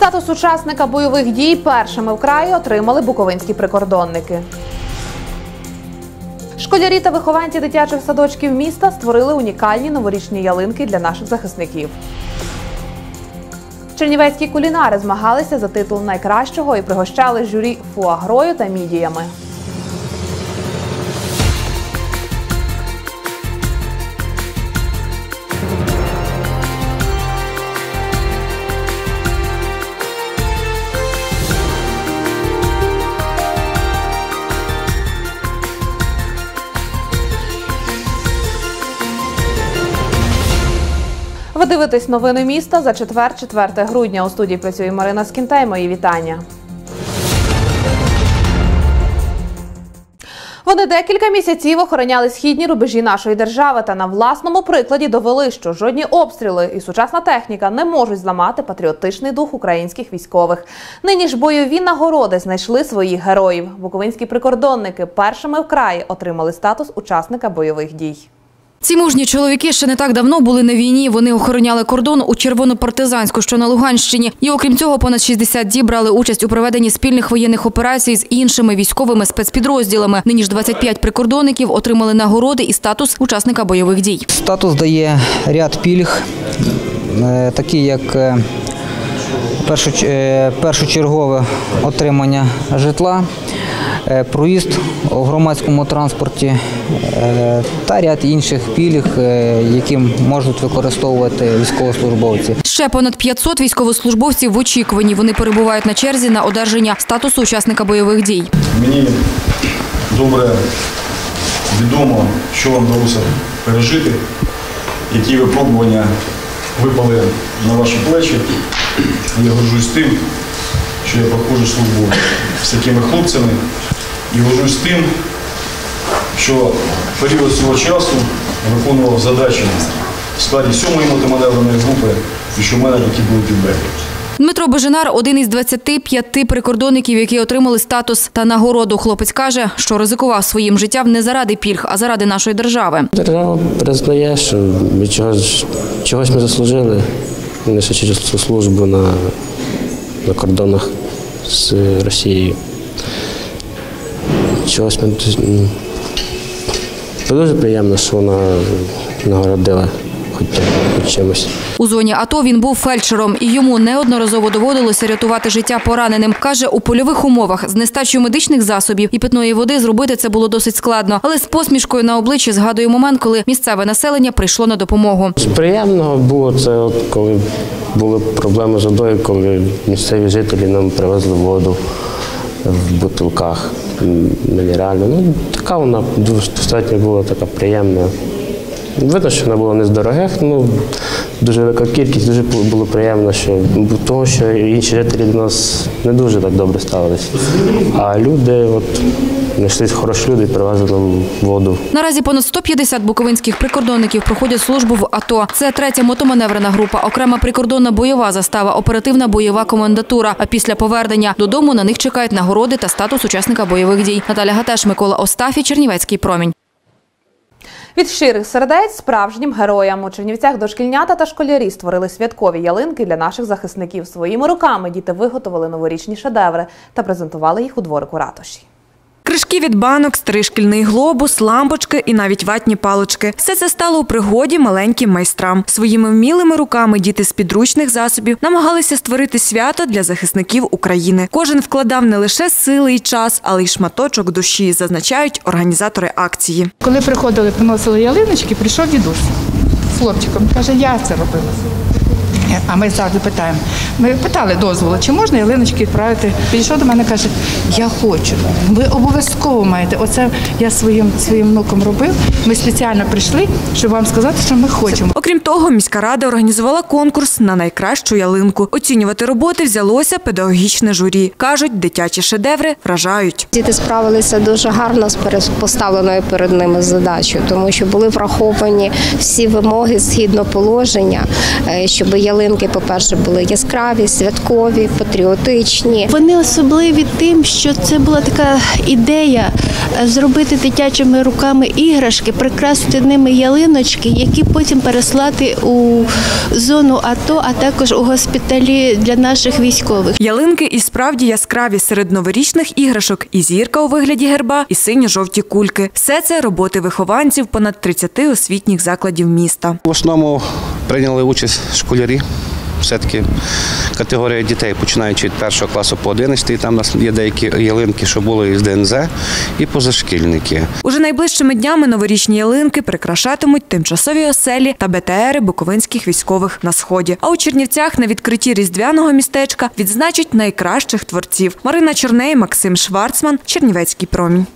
Статус учасника бойових дій першими в краї отримали буковинські прикордонники. Школярі та вихованці дитячих садочків міста створили унікальні новорічні ялинки для наших захисників. Чернівецькі кулінари змагалися за титул найкращого і пригощали журі фуагрою та мідіями. Ви дивитесь новини міста за четвер, 4 грудня. У студії працює Марина Скінтай. Мої вітання. Вони декілька місяців охороняли східні рубежі нашої держави та на власному прикладі довели, що жодні обстріли і сучасна техніка не можуть зламати патріотичний дух українських військових. Нині ж бойові нагороди знайшли своїх героїв. Буковинські прикордонники першими в краї отримали статус учасника бойових дій. Ці мужні чоловіки ще не так давно були на війні. Вони охороняли кордон у Червонопартизанську, що на Луганщині. І окрім цього, понад 60 діб брали участь у проведенні спільних воєнних операцій з іншими військовими спецпідрозділами. Нині ж 25 прикордонників отримали нагороди і статус учасника бойових дій. Статус дає ряд пільг, е, такі як е, е, першочергове отримання житла, проїзд у громадському транспорті е, та ряд інших пільг, е, які можуть використовувати військовослужбовці. Ще понад 500 військовослужбовців в очікуванні. Вони перебувають на черзі на одержання статусу учасника бойових дій. Мені добре відомо, що вам вдалося пережити, які випробування випали на ваші плечі. Я горжусь тим, що я проходжу службу з такими хлопцями і горжусь тим, що в період свого часу виконував задачі в складі 7-ї мотоманевреної групи і що в мене такі були підбеги. Дмитро Бежинар – один із 25 прикордонників, які отримали статус та нагороду. Хлопець каже, що ризикував своїм життям не заради пільг, а заради нашої держави. Держава признає, що від чогось, чогось ми заслужили, несучи службу на, на кордонах з Росією. Чогось дуже приємно, що вона нагородила хоч, хоч чимось. У зоні АТО він був фельдшером, і йому неодноразово доводилося рятувати життя пораненим. Каже, у польових умовах з нестачею медичних засобів і питної води зробити це було досить складно. Але з посмішкою на обличчі згадує момент, коли місцеве населення прийшло на допомогу. З приємного було це, от, коли були проблеми з водою, коли місцеві жителі нам привезли воду в бутилках мінеральну. Ну, така вона достатньо була така приємна. Видно, що вона була не з дорогих, ну дуже велика кількість, дуже було приємно, що того, що інші жителі до нас не дуже так добре ставилися. А люди, от знайшлись хороші люди і привезли нам воду. Наразі понад 150 буковинських прикордонників проходять службу в АТО. Це третя мотоманеврена група, окрема прикордонна бойова застава, оперативна бойова комендатура. А після повернення додому на них чекають нагороди та статус учасника бойових дій. Наталя Гатеш, Микола Остафій, Чернівецький промінь. Від щирих сердець справжнім героям у Чернівцях дошкільнята та школярі створили святкові ялинки для наших захисників. Своїми руками діти виготовили новорічні шедеври та презентували їх у дворику ратуші. Кришки від банок, старий глобус, лампочки і навіть ватні палочки. Все це стало у пригоді маленьким майстрам. Своїми вмілими руками діти з підручних засобів намагалися створити свято для захисників України. Кожен вкладав не лише сили і час, але й шматочок душі, зазначають організатори акції. Коли приходили, приносили ялиночки, прийшов дідусь з хлопчиком. Каже, я це робила. А ми завжди питаємо. Ми питали дозволу, чи можна ялиночки відправити. Підійшов до мене, каже, я хочу. Ви обов'язково маєте. Оце я своїм своїм внуком робив. Ми спеціально прийшли, щоб вам сказати, що ми хочемо. Окрім того, міська рада організувала конкурс на найкращу ялинку. Оцінювати роботи взялося педагогічне журі. кажуть, дитячі шедеври вражають. Діти справилися дуже гарно з поставленою перед ними задачею, тому що були враховані всі вимоги згідно положення, е, щоб ялинка ялинки, по-перше, були яскраві, святкові, патріотичні. Вони особливі тим, що це була така ідея е, зробити дитячими руками іграшки, прикрасити ними ялиночки, які потім переслати у зону АТО, а також у госпіталі для наших військових. Ялинки і справді яскраві серед новорічних іграшок, і зірка у вигляді герба, і синьо-жовті кульки. Все це роботи вихованців понад 30 освітніх закладів міста. В основному прийняли участь школярі. Все-таки категорія дітей, починаючи від першого класу по 11, там у нас є деякі ялинки, що були із ДНЗ, і позашкільники. Уже найближчими днями новорічні ялинки прикрашатимуть тимчасові оселі та БТРи буковинських військових на сході. А у Чернівцях на відкритті різдвяного містечка відзначать найкращих творців. Марина Черней, Максим Шварцман, Чернівецький промінь.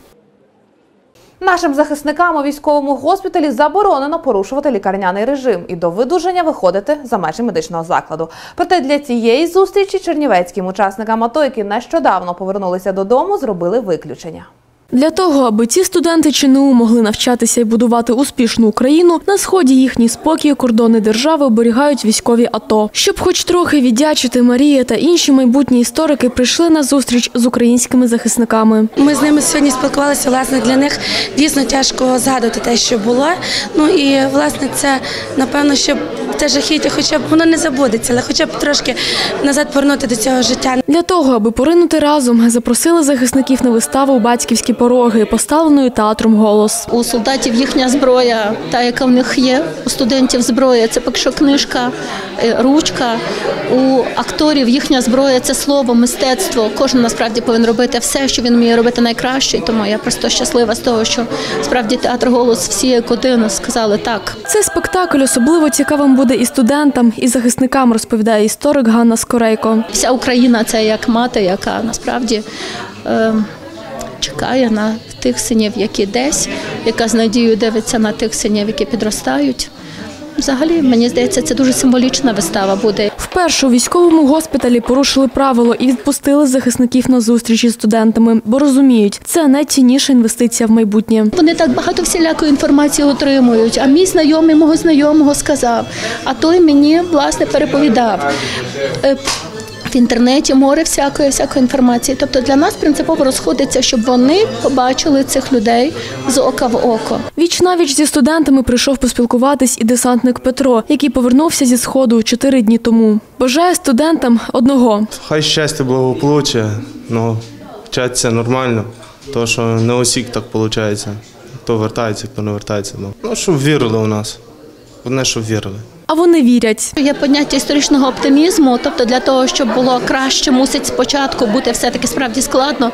Нашим захисникам у військовому госпіталі заборонено порушувати лікарняний режим і до видуження виходити за межі медичного закладу. Проте для цієї зустрічі чернівецьким учасникам АТО, які нещодавно повернулися додому, зробили виключення. Для того, аби ці студенти ЧНУ могли навчатися і будувати успішну Україну, на сході їхній спокій кордони держави оберігають військові АТО. Щоб хоч трохи віддячити, Марія та інші майбутні історики прийшли на зустріч з українськими захисниками. Ми з ними сьогодні спілкувалися. Власне, для них дійсно тяжко згадувати те, що було. Ну і власне це напевно, щоб це жахіття, хоча б воно не забудеться, але хоча б трошки назад повернути до цього життя. Для того, аби поринути разом, запросили захисників на виставу у батьківські пороги, поставленою театром голос. У солдатів їхня зброя, та яка в них є, у студентів зброя це поки що книжка, е, ручка. У акторів їхня зброя це слово, мистецтво. Кожен насправді повинен робити все, що він вміє робити найкраще. Тому я просто щаслива з того, що справді театр голос всі як один сказали так. Цей спектакль особливо цікавим буде і студентам, і захисникам, розповідає історик Ганна Скорейко. Вся Україна це як мати, яка насправді. Е, Чекає на тих синів, які десь, яка з надією дивиться на тих синів, які підростають. Взагалі, мені здається, це дуже символічна вистава буде. Вперше у військовому госпіталі порушили правило і відпустили захисників на зустрічі з студентами, бо розуміють, це найцінніша інвестиція в майбутнє. Вони так багато всілякої інформації отримують. А мій знайомий мого знайомого сказав, а той мені власне переповідав. В інтернеті море всякої всякої інформації. Тобто для нас принципово розходиться, щоб вони побачили цих людей з ока в око. Віч навіч зі студентами прийшов поспілкуватись і десантник Петро, який повернувся зі сходу чотири дні тому. Бажає студентам одного Хай щастя, благополуччя, ну, вчаться нормально, то що не усіх так виходить. Хто вертається, хто не вертається. Ну, ну щоб вірили у нас. Одне, щоб вірили. А вони вірять. Є поняття історичного оптимізму, тобто для того, щоб було краще, мусить спочатку бути все-таки справді складно.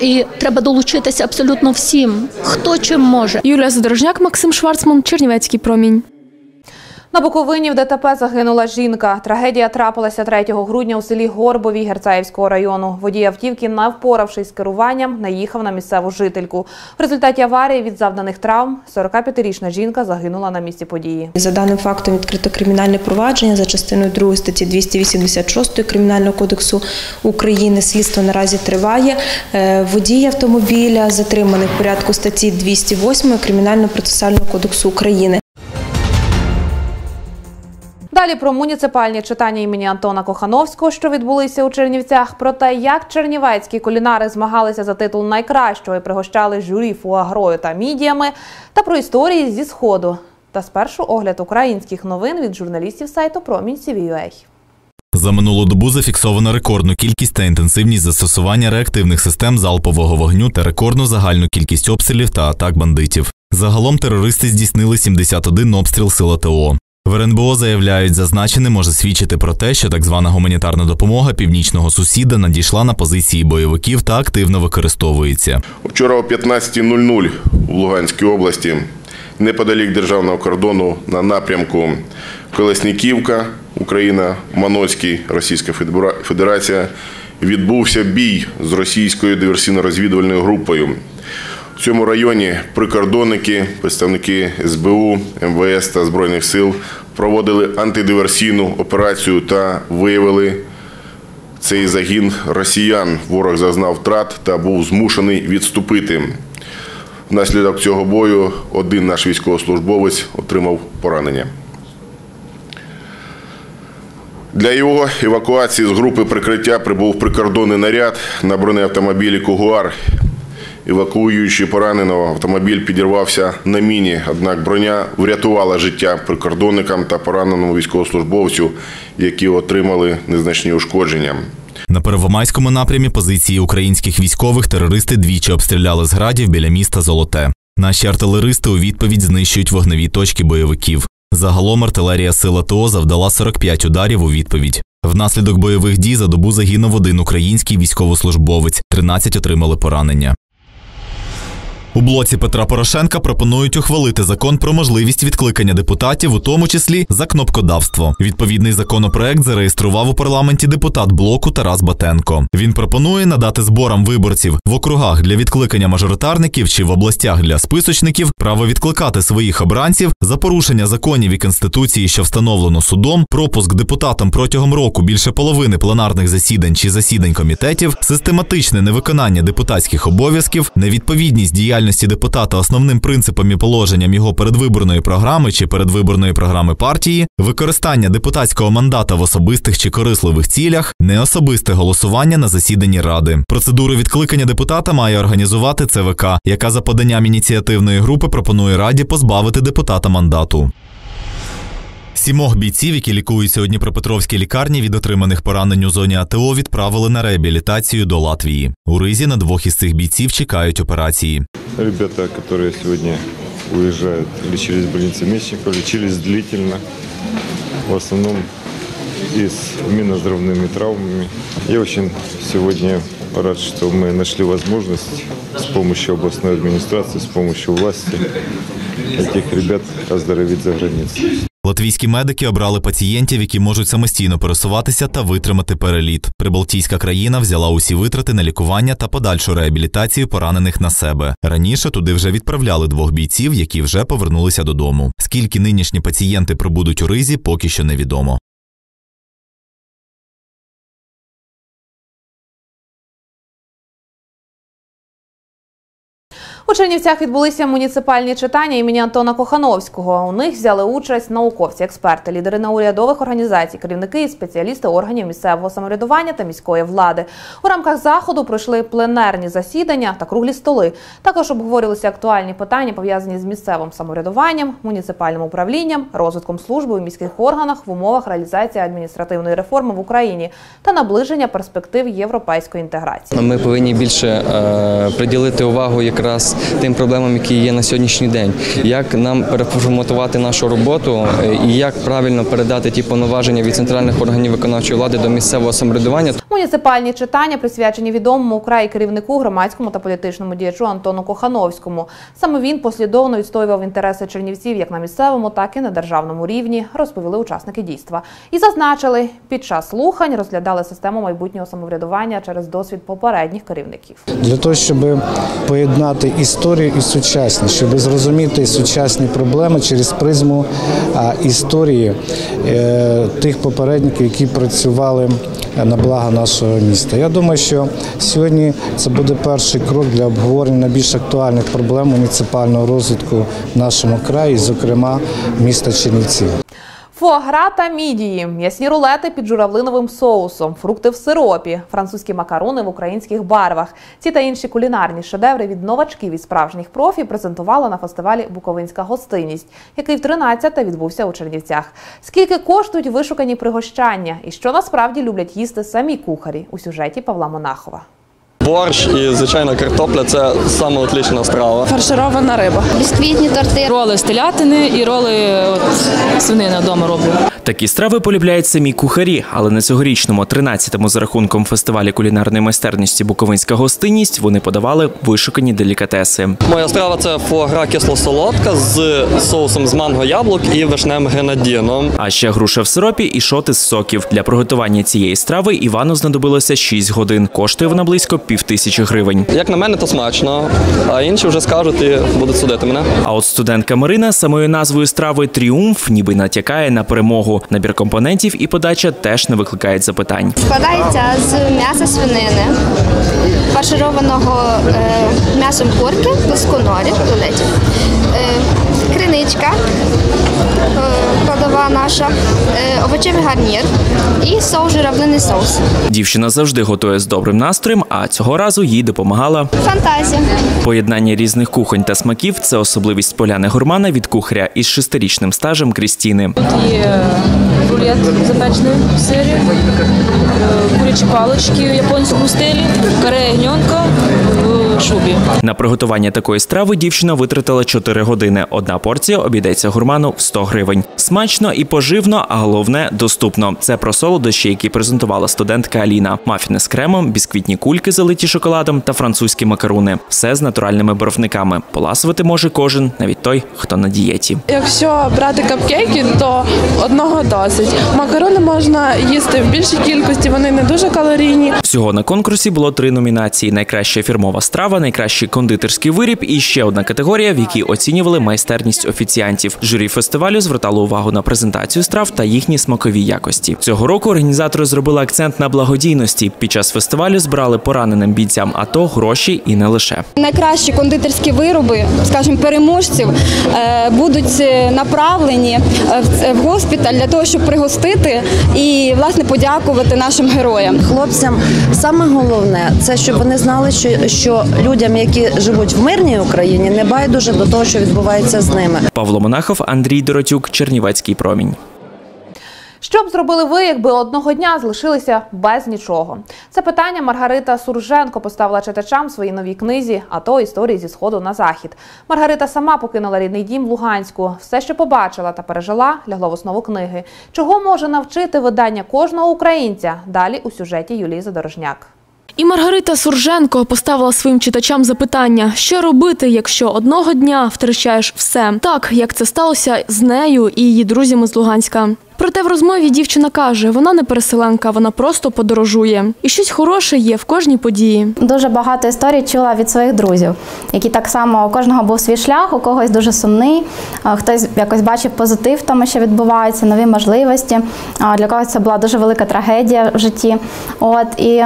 І треба долучитися абсолютно всім, хто чим може. Юлія Задорожняк, Максим Шварцман, Чернівецький промінь. На Буковині в ДТП загинула жінка. Трагедія трапилася 3 грудня у селі Горбові Герцаївського району. Водій автівки, не впоравшись з керуванням, наїхав на місцеву жительку. В результаті аварії від завданих травм 45-річна жінка загинула на місці події. За даним фактом відкрито кримінальне провадження за частиною 2 статті 286 Кримінального кодексу України. Слідство наразі триває. Е, Водій автомобіля затриманий в порядку статті 208 Кримінально-процесуального кодексу України. Далі про муніципальні читання імені Антона Кохановського, що відбулися у Чернівцях, про те, як чернівецькі кулінари змагалися за титул найкращого і пригощали журі фуагрою та мідіями, та про історії зі сходу. Та спершу огляд українських новин від журналістів сайту Промінь CVUA. За минулу добу зафіксовано рекордну кількість та інтенсивність застосування реактивних систем залпового вогню та рекордну загальну кількість обстрілів та атак бандитів. Загалом терористи здійснили 71 обстріл сил АТО. В РНБО заявляють, зазначене може свідчити про те, що так звана гуманітарна допомога північного сусіда надійшла на позиції бойовиків та активно використовується. Вчора о 15.00 в Луганській області, неподалік державного кордону на напрямку Колесніківка, Україна, Маноцький, Російська Федера- Федерація, відбувся бій з російською диверсійно-розвідувальною групою. В цьому районі прикордонники, представники СБУ, МВС та Збройних сил проводили антидиверсійну операцію та виявили цей загін росіян. Ворог зазнав втрат та був змушений відступити. Внаслідок цього бою один наш військовослужбовець отримав поранення. Для його евакуації з групи прикриття прибув прикордонний наряд на бронеавтомобілі Кугуар. Евакуюючи пораненого, автомобіль підірвався на міні, однак броня врятувала життя прикордонникам та пораненому військовослужбовцю, які отримали незначні ушкодження. На Первомайському напрямі позиції українських військових терористи двічі обстріляли з градів біля міста Золоте. Наші артилеристи у відповідь знищують вогневі точки бойовиків. Загалом артилерія сил АТО завдала 45 ударів у відповідь. Внаслідок бойових дій за добу загинув один український військовослужбовець, 13 отримали поранення. У блоці Петра Порошенка пропонують ухвалити закон про можливість відкликання депутатів, у тому числі за кнопкодавство. Відповідний законопроект зареєстрував у парламенті депутат блоку Тарас Батенко. Він пропонує надати зборам виборців в округах для відкликання мажоритарників чи в областях для списочників право відкликати своїх обранців за порушення законів і конституції, що встановлено судом, пропуск депутатам протягом року більше половини пленарних засідань чи засідань комітетів, систематичне невиконання депутатських обов'язків, невідповідність діяльності депутата основним принципом і положенням його передвиборної програми чи передвиборної програми партії, використання депутатського мандата в особистих чи корисливих цілях, неособисте голосування на засіданні ради. Процедуру відкликання депутата має організувати ЦВК, яка за поданням ініціативної групи пропонує раді позбавити депутата мандату. Сімох бійців, які лікуються у Дніпропетровській лікарні від отриманих поранень у зоні АТО, відправили на реабілітацію до Латвії. У Ризі на двох із цих бійців чекають операції. Ребята, которые сегодня уезжают, лечились в больнице Мечников, лечились длительно, в основном и с миноздравными травмами. Я очень сегодня рад, что мы нашли возможность с помощью областной администрации, с помощью власти этих ребят оздоровить за границей. Латвійські медики обрали пацієнтів, які можуть самостійно пересуватися та витримати переліт. Прибалтійська країна взяла усі витрати на лікування та подальшу реабілітацію поранених на себе. Раніше туди вже відправляли двох бійців, які вже повернулися додому. Скільки нинішні пацієнти пробудуть у ризі, поки що невідомо. У Чернівцях відбулися муніципальні читання імені Антона Кохановського. У них взяли участь науковці, експерти, лідери неурядових організацій, керівники і спеціалісти органів місцевого самоврядування та міської влади. У рамках заходу пройшли пленерні засідання та круглі столи. Також обговорювалися актуальні питання, пов'язані з місцевим самоврядуванням, муніципальним управлінням, розвитком служби у міських органах в умовах реалізації адміністративної реформи в Україні та наближення перспектив європейської інтеграції. Ми повинні більше е, приділити увагу якраз тим проблемам, які є на сьогоднішній день. Як нам переформатувати нашу роботу е, і як правильно передати ті повноваження від центральних органів виконавчої влади до місцевого самоврядування. Муніципальні читання присвячені відомому краї керівнику громадському та політичному діячу Антону Кохановському. Саме він послідовно відстоював інтереси чернівців як на місцевому, так і на державному рівні, розповіли учасники дійства. І зазначили, під час слухань розглядали систему майбутнього самоврядування через досвід попередніх керівників. для того, щоб поєднати історію і сучасність, щоб зрозуміти сучасні проблеми через призму історії е, тих попередників, які працювали на благо нашого міста. Я думаю, що сьогодні це буде перший крок для обговорення найбільш актуальних проблем муніципального розвитку в нашому краї, зокрема міста Чернівців. Фуагра та мідії, м'ясні рулети під журавлиновим соусом, фрукти в сиропі, французькі макарони в українських барвах. Ці та інші кулінарні шедеври від новачків і справжніх профі презентували на фестивалі Буковинська гостинність, який в 13-те відбувся у Чернівцях. Скільки коштують вишукані пригощання і що насправді люблять їсти самі кухарі у сюжеті Павла Монахова. Борщ і звичайно картопля це саме отлічна страва. Фарширована риба. Бісквітні торти. Роли з телятини і роли от, свинини вдома роблю. Такі страви полюбляють самі кухарі, але на цьогорічному 13-му за рахунком фестивалі кулінарної майстерності Буковинська гостинність вони подавали вишукані делікатеси. Моя страва це фуагра кисло-солодка з соусом з манго яблук і вишневим гренадіном. А ще груша в сиропі і шоти з соків. Для приготування цієї страви Івану знадобилося 6 годин. Коштує вона близько півтисячі гривень. Як на мене, то смачно, а інші вже скажуть і будуть судити мене. А от студентка Марина самою назвою страви Тріумф ніби натякає на перемогу. Набір компонентів і подача теж не викликають запитань. Складається з м'яса свинини, фаршированого е, м'ясом курки, плесконорів, е, полуничка, е, наша, е, овочевий гарнір і соус журавлиний соус. Дівчина завжди готує з добрим настроєм, а цього разу їй допомагала Фантазія. поєднання різних кухонь та смаків. Це особливість поляни гурмана від кухаря із шестирічним стажем Крістіни. Є рулет запечений в сирі, е, курячі палички в японському стилі, каре ягненка в шубі. На приготування такої страви дівчина витратила 4 години. Одна порція обійдеться гурману в 100 гривень. Смачно і поживно, а головне доступно. Це про солодощі, які презентувала студентка Аліна. Мафіни з кремом, бісквітні кульки, залиті шоколадом та французькі макаруни. Все з натуральними барвниками. Поласувати може кожен, навіть той, хто на дієті. Якщо брати капкейки, то одного досить. Макарони можна їсти в більшій кількості, вони не дуже калорійні. Всього на конкурсі було три номінації: найкраща фірмова страва, найкращий кондитерський виріб і ще одна категорія, в якій оцінювали майстерність офіціантів. Журі фестивалю звертало увагу на презентацію страв та їхні смакові якості. Цього року організатори зробили акцент на благодійності. Під час фестивалю збирали пораненим бійцям АТО гроші і не лише. Найкращі кондитерські вироби, скажімо, переможців е, будуть е, направлені е, в- в госпіталь для того, щоб пригостити і власне подякувати нашим героям. Хлопцям саме головне це щоб вони знали, що, що людям, які живуть в мирній Україні, не байдуже до того, що відбувається з ними. Павло Монахов, Андрій Доротюк, Чернівецький промінь. Що б зробили ви, якби одного дня залишилися без нічого? Це питання Маргарита Сурженко поставила читачам в своїй новій книзі «А то історії зі сходу на захід. Маргарита сама покинула рідний дім в Луганську. Все, що побачила та пережила, лягло в основу книги. Чого може навчити видання кожного українця? Далі у сюжеті Юлії Задорожняк. І Маргарита Сурженко поставила своїм читачам запитання, що робити, якщо одного дня втрачаєш все, так як це сталося з нею і її друзями з Луганська. Проте в розмові дівчина каже, вона не переселенка, вона просто подорожує. І щось хороше є в кожній події. Дуже багато історій чула від своїх друзів, які так само у кожного був свій шлях, у когось дуже сумний, хтось якось бачив позитив в тому, що відбувається, нові можливості. Для когось це була дуже велика трагедія в житті. От і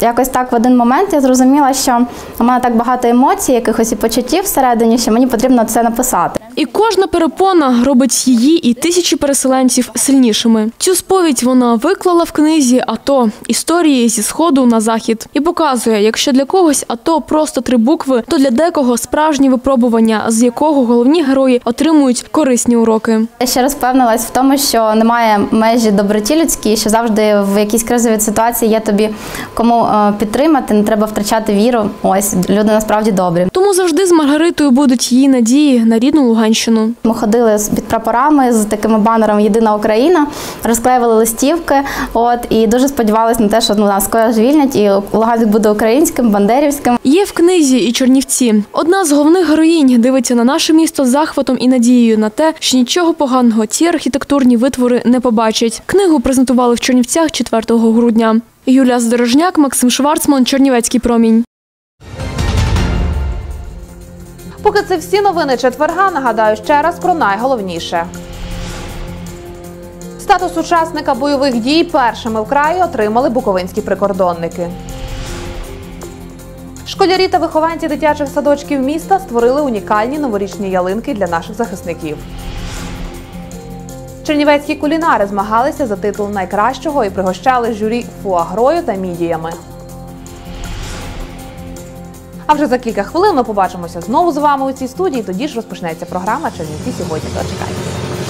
якось так в один момент я зрозуміла, що у мене так багато емоцій, якихось і почуттів всередині, що мені потрібно це написати. І кожна перепона робить її і тисячі переселенців сильнішими. Цю сповідь вона виклала в книзі АТО історії зі сходу на захід і показує, якщо для когось АТО просто три букви, то для декого справжні випробування, з якого головні герої отримують корисні уроки. Я ще раз впевнилась в тому, що немає межі доброті людській, що завжди в якійсь кризовій ситуації є тобі кому е, підтримати, не треба втрачати віру. Ось люди насправді добрі. Тому завжди з Маргаритою будуть її надії на рідну Луганщину. Ми ходили з- під прапорами з такими банерами Єдина Україна, розклеювали листівки. От і дуже сподівалися на те, що ну, нас скоро звільнять, і Луганськ буде українським, бандерівським. Є в книзі і Чорнівці. Одна з головних героїнь дивиться на наше місто з захватом і надією на те, що нічого поганого ці архітектурні витвори не побачать. Книгу презентували в Чернівцях 4 грудня. Юлія Здорожняк, Максим Шварцман, Чернівецький промінь. Поки це всі новини четверга, нагадаю ще раз про найголовніше. Статус учасника бойових дій першими в краї отримали буковинські прикордонники. Школярі та вихованці дитячих садочків міста створили унікальні новорічні ялинки для наших захисників. Чернівецькі кулінари змагалися за титул найкращого і пригощали журі фуагрою та мідіями. А вже за кілька хвилин ми побачимося знову з вами у цій студії. Тоді ж розпочнеться програма Чернівці сьогодні. Дочекайтеся.